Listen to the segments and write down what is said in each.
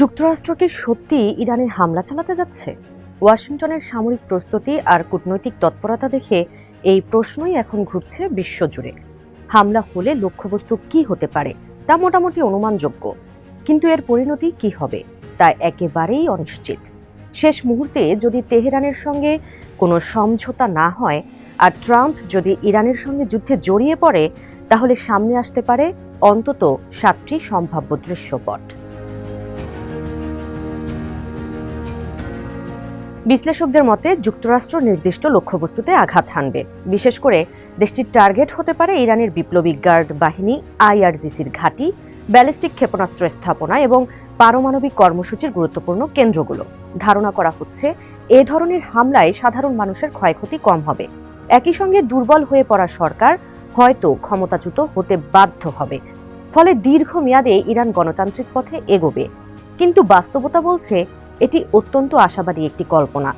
যুক্তরাষ্ট্রকে সত্যি ইরানে হামলা চালাতে যাচ্ছে? ওয়াশিংটনের সামরিক প্রস্তুতি আর কূটনৈতিক তৎপরতা দেখে এই প্রশ্নই এখন ঘুরছে বিশ্বজুড়ে। হামলা হলে লক্ষ্যবস্তু কি হতে পারে তা মোটামুটি অনুমানযোগ্য। কিন্তু এর পরিণতি কি হবে তা একেবারেই অনিশ্চিত। শেষ মুহূর্তে যদি তেহরানের সঙ্গে কোনো সমঝোতা না হয় আর ট্রাম্প যদি ইরানের সঙ্গে যুদ্ধে জড়িয়ে পড়ে, তাহলে সামনে আসতে পারে অন্তত সাতটি সম্ভাব্য দৃশ্যপট। বিশ্লেষকদের মতে যুক্তরাষ্ট্র নির্দিষ্ট লক্ষ্যবস্তুতে আঘাত হানবে। বিশেষ করে দেশটির টার্গেট হতে পারে ইরানের বিপ্লবী গার্ড বাহিনী আইআরজিসির ঘাঁটি, ব্যালিস্টিক ক্ষেপণাস্ত্র স্থাপনা এবং পারমাণবিক কর্মসূচির গুরুত্বপূর্ণ কেন্দ্রগুলো। ধারণা করা হচ্ছে এ ধরনের হামলায় সাধারণ মানুষের ক্ষয়ক্ষতি কম হবে। একই সঙ্গে দুর্বল হয়ে পড়া সরকার হয়তো ক্ষমতাচ্যুত হতে বাধ্য হবে। ফলে দীর্ঘমেয়াদে ইরান গণতান্ত্রিক পথে এগোবে। কিন্তু বাস্তবতা বলছে এটি অত্যন্ত আশাবাদী একটি কল্পনা।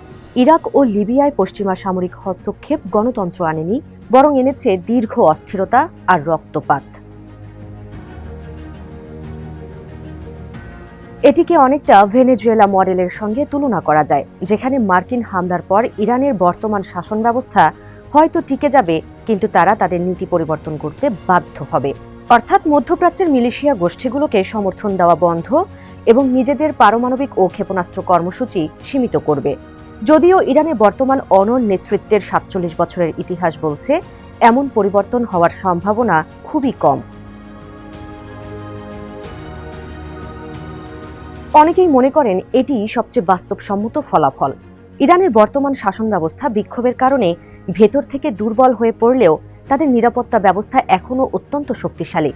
ইরাক ও লিবিয়ায় পশ্চিমা সামরিক হস্তক্ষেপ গণতন্ত্র আনেনি, বরং এনেছে দীর্ঘ অস্থিরতা আর রক্তপাত। এটিকে অনেকটা ভেনেজুয়েলা মডেলের সঙ্গে তুলনা করা যায়, যেখানে মার্কিন হামলার পর ইরানের বর্তমান শাসন ব্যবস্থা হয়তো টিকে যাবে, কিন্তু তারা তাদের নীতি পরিবর্তন করতে বাধ্য হবে। অর্থাৎ মধ্যপ্রাচ্যের মিলিশিয়া গোষ্ঠীগুলোকে সমর্থন দেওয়া বন্ধ এবং নিজেদের পারমাণবিক ও ক্ষেপণাস্ত্র কর্মসূচি সীমিত করবে। যদিও ইরানে বর্তমান অনর নেতৃত্বের সাতচল্লিশ বছরের ইতিহাস বলছে, এমন পরিবর্তন হওয়ার সম্ভাবনা খুবই কম। অনেকেই মনে করেন এটি সবচেয়ে বাস্তবসম্মত ফলাফল। ইরানের বর্তমান শাসন ব্যবস্থা বিক্ষোভের কারণে ভেতর থেকে দুর্বল হয়ে পড়লেও তাদের নিরাপত্তা ব্যবস্থা এখনও অত্যন্ত শক্তিশালী।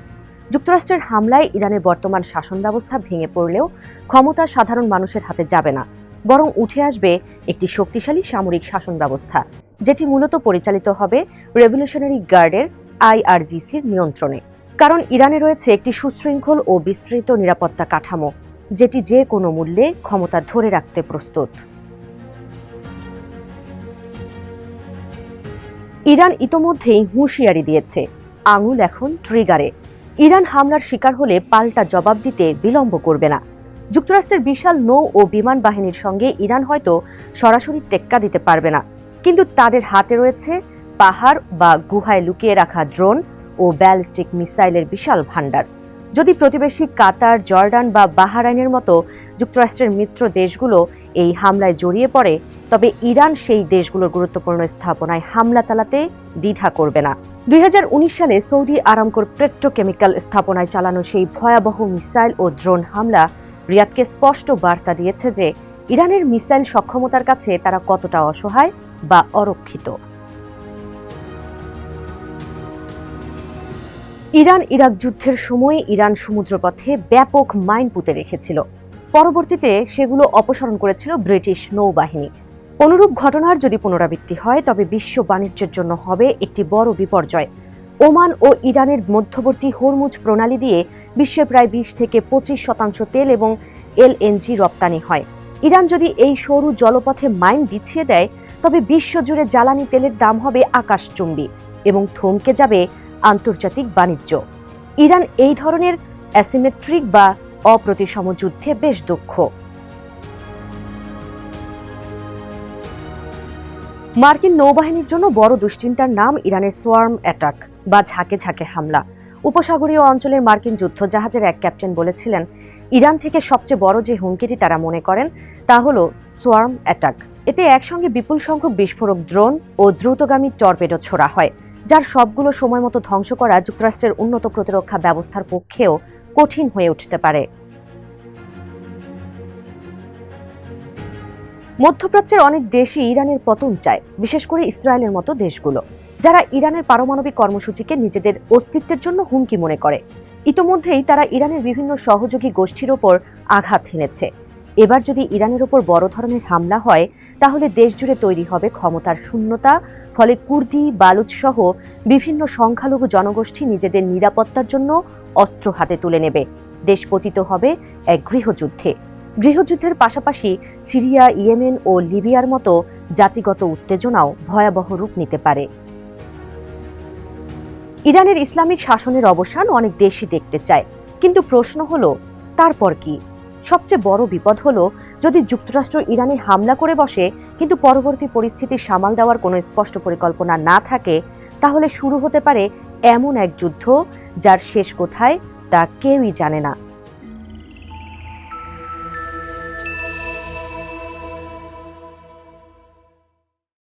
যুক্তরাষ্ট্রের হামলায় ইরানের বর্তমান শাসন ব্যবস্থা ভেঙে পড়লেও ক্ষমতা সাধারণ মানুষের হাতে যাবে না, বরং উঠে আসবে একটি শক্তিশালী সামরিক শাসন ব্যবস্থা যেটি মূলত পরিচালিত হবে রেভলিউশনারি গার্ডের আইআরজিসির নিয়ন্ত্রণে। কারণ ইরানে রয়েছে একটি সুশৃঙ্খল ও বিস্তৃত নিরাপত্তা কাঠামো, যেটি যে কোনো মূল্যে ক্ষমতা ধরে রাখতে প্রস্তুত। ইরান ইতোমধ্যেই হুঁশিয়ারি দিয়েছে, আঙুল এখন ট্রিগারে। ইরান হামলার শিকার হলে পাল্টা জবাব দিতে বিলম্ব করবে না। যুক্তরাষ্ট্রের বিশাল নৌ ও বিমান বাহিনীর সঙ্গে ইরান হয়তো সরাসরি টেক্কা দিতে পারবে না। কিন্তু তাদের হাতে রয়েছে পাহাড় বা গুহায় লুকিয়ে রাখা ড্রোন ও ব্যালিস্টিক মিসাইলের বিশাল ভাণ্ডার। যদি প্রতিবেশী কাতার, জর্ডান বা বাহারাইনের মতো যুক্তরাষ্ট্রের মিত্র দেশগুলো এই হামলায় জড়িয়ে পড়ে, তবে ইরান সেই দেশগুলোর গুরুত্বপূর্ণ স্থাপনায় হামলা চালাতে দ্বিধা করবে না। দুই সালে সৌদি আরামকোর পেট্রোকেমিক্যাল স্থাপনায় চালানো সেই ভয়াবহ মিসাইল ও ড্রোন হামলা, রিয়াদকে স্পষ্ট বার্তা দিয়েছে যে ইরানের মিসাইল সক্ষমতার কাছে তারা কতটা অসহায় বা অরক্ষিত। ইরান ইরাক যুদ্ধের সময় ইরান সমুদ্রপথে ব্যাপক মাইন পুঁতে রেখেছিল। পরবর্তীতে সেগুলো অপসারণ করেছিল ব্রিটিশ নৌবাহিনী। অনুরূপ ঘটনার যদি পুনরাবৃত্তি হয়, তবে বিশ্ব বাণিজ্যের জন্য হবে একটি বড় বিপর্যয়। ওমান ও ইরানের মধ্যবর্তী হরমুজ প্রণালী দিয়ে বিশ্বে প্রায় বিশ থেকে পঁচিশ শতাংশ তেল এবং এলএনজি রপ্তানি হয়। ইরান যদি এই সরু জলপথে মাইন বিছিয়ে দেয়, তবে বিশ্বজুড়ে জ্বালানি তেলের দাম হবে আকাশচুম্বী এবং থমকে যাবে আন্তর্জাতিক বাণিজ্য। ইরান এই ধরনের অ্যাসিমেট্রিক বা অপ্রতিসম যুদ্ধে বেশ দক্ষ। মার্কিন নৌবাহিনীর জন্য বড় দুশ্চিন্তার নাম ইরানের সোয়ার্ম অ্যাটাক বা ঝাঁকে ঝাঁকে হামলা। উপসাগরীয় অঞ্চলের মার্কিন যুদ্ধ জাহাজের এক ক্যাপ্টেন বলেছিলেন, ইরান থেকে সবচেয়ে বড় যে হুমকিটি তারা মনে করেন, তা হল সোয়ার্ম অ্যাটাক। এতে একসঙ্গে বিপুল সংখ্যক বিস্ফোরক ড্রোন ও দ্রুতগামী টর্পেডো ছোড়া হয়, যার সবগুলো সময় মতো ধ্বংস করা যুক্তরাষ্ট্রের উন্নত প্রতিরক্ষা ব্যবস্থার পক্ষেও কঠিন হয়ে উঠতে পারে। মধ্যপ্রাচ্যের অনেক দেশই ইরানের পতন চায়, বিশেষ করে ইসরায়েলের মতো দেশগুলো, যারা ইরানের পারমাণবিক কর্মসূচিকে নিজেদের অস্তিত্বের জন্য হুমকি মনে করে। ইতোমধ্যেই তারা ইরানের বিভিন্ন সহযোগী গোষ্ঠীর ওপর আঘাত হেনেছে। এবার যদি ইরানের ওপর বড় ধরনের হামলা হয়, তাহলে দেশজুড়ে তৈরি হবে ক্ষমতার শূন্যতা, ফলে কুর্দি, বালুচ সহ বিভিন্ন সংখ্যালঘু জনগোষ্ঠী নিজেদের নিরাপত্তার জন্য অস্ত্র হাতে তুলে নেবে। দেশ পতিত হবে এক গৃহযুদ্ধে। গৃহযুদ্ধের পাশাপাশি সিরিয়া, ইয়েমেন ও লিবিয়ার মতো জাতিগত উত্তেজনাও ভয়াবহ রূপ নিতে পারে। ইরানের ইসলামিক শাসনের অবসান অনেক দেশই দেখতে চায়। কিন্তু প্রশ্ন হলো, তারপর কি? সবচেয়ে বড় বিপদ হলো, যদি যুক্তরাষ্ট্র ইরানে হামলা করে বসে, কিন্তু পরবর্তী পরিস্থিতি সামাল দেওয়ার কোনো স্পষ্ট পরিকল্পনা না থাকে, তাহলে শুরু হতে পারে এমন এক যুদ্ধ, যার শেষ কোথায় তা কেউই জানে না।